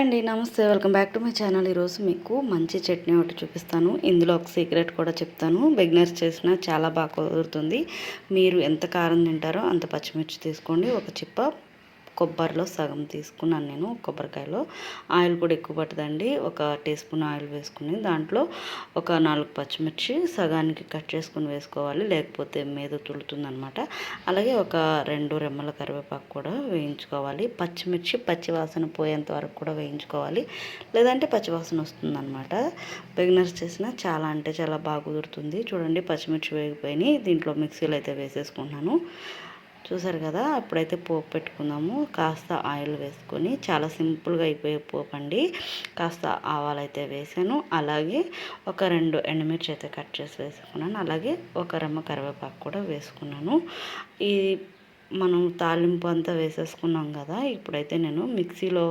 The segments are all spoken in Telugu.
హాయ్ అండి నమస్తే. Welcome back to my channel. ఈరోజు మీకు మంచి చట్నీ ఒకటి చూపిస్తాను. ఇందులో ఒక సీక్రెట్ కూడా చెప్తాను. బిగినర్స్ చేసిన చాలా బాగా కుదురుతుంది. మీరు ఎంత కారం తింటారో అంత పచ్చిమిర్చి తీసుకోండి. ఒక చిప్ప కొబ్బరిలో సగం తీసుకున్నాను నేను కొబ్బరికాయలో. ఆయిల్ కూడా ఎక్కువ పట్టదండి. ఒక టీ స్పూన్ ఆయిల్ వేసుకుని దాంట్లో ఒక నాలుగు పచ్చిమిర్చి సగానికి కట్ చేసుకుని వేసుకోవాలి. లేకపోతే మీద తులుతుందనమాట అలాగే ఒక రెండు రెమ్మల కరివేపాకు కూడా వేయించుకోవాలి. పచ్చిమిర్చి పచ్చివాసన పోయేంత వరకు కూడా వేయించుకోవాలి. లేదంటే పచ్చివాసన వస్తుందన్నమాట. బిగినర్స్ చేసిన చాలా అంటే చాలా బాగా కుదురుతుంది. చూడండి పచ్చిమిర్చి వేగిపోయినాయి. దీంట్లో మిక్సీలో అయితే వేసేసుకుంటున్నాను. చూసారు కదా అప్పుడైతే పోపు పెట్టుకుందాము కాస్త ఆయిల్ వేసుకొని చాలా సింపుల్గా అయిపోయే పోపు అండి. కాస్త ఆవాలు అయితే వేసాను. అలాగే ఒక రెండు ఎండుమిర్చి అయితే కట్ చేసి వేసుకున్నాను. అలాగే ఒక రెమ్మ కరివేపాకు కూడా వేసుకున్నాను. ఈ మనం తాలింపు అంతా వేసేసుకున్నాం కదా ఇప్పుడైతే నేను మిక్సీలో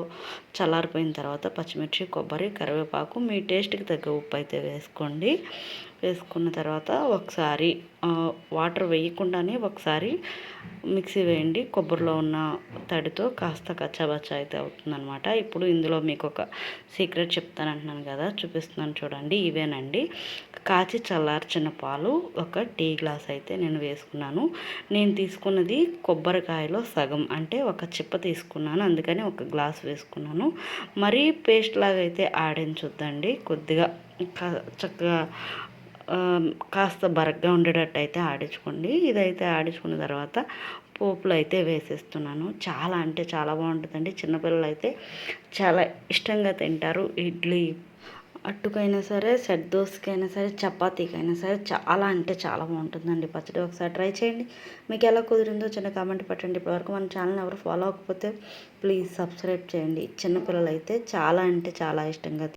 చల్లారిపోయిన తర్వాత పచ్చిమిర్చి కొబ్బరి కరివేపాకు మీ టేస్ట్కి తగ్గ ఉప్పు అయితే వేసుకోండి. వేసుకున్న తర్వాత ఒకసారి వాటర్ వేయకుండానే ఒకసారి మిక్సీ వేయండి. కొబ్బరిలో ఉన్న తడితో కాస్త కచ్చాబచ్చా అయితే అవుతుందనమాట ఇప్పుడు ఇందులో మీకు ఒక సీక్రెట్ చెప్తానంటున్నాను కదా చూపిస్తున్నాను చూడండి. ఇవేనండి. కాచి చల్లార్చిన పాలు ఒక టీ గ్లాస్ అయితే నేను వేసుకున్నాను. నేను తీసుకున్నది కొబ్బరికాయలో సగం అంటే ఒక చిప్ప తీసుకున్నాను. అందుకని ఒక గ్లాస్ వేసుకున్నాను. మరీ పేస్ట్ లాగా అయితే ఆడించొద్దండి. కొద్దిగా చక్కగా కాస్త బరగ్గా ఉండేటట్టు అయితే ఆడించుకోండి. ఇదైతే ఆడించుకున్న తర్వాత పోపులు అయితే వేసేస్తున్నాను. చాలా అంటే చాలా బాగుంటుందండి. చిన్నపిల్లలు అయితే చాలా ఇష్టంగా తింటారు. ఇడ్లీ అట్టుకైనా సరే సెట్ దోశకైనా సరే చపాతీకైనా సరే చాలా అంటే చాలా బాగుంటుందండి. పచ్చడి ఒకసారి ట్రై చేయండి. మీకు ఎలా కుదిరిందో చిన్న కామెంట్ పెట్టండి. ఇప్పటివరకు మన ఛానల్ ఎవరు ఫాలో అవ్వకపోతే ప్లీజ్ సబ్స్క్రైబ్ చేయండి. చిన్నపిల్లలు అయితే చాలా అంటే చాలా ఇష్టంగా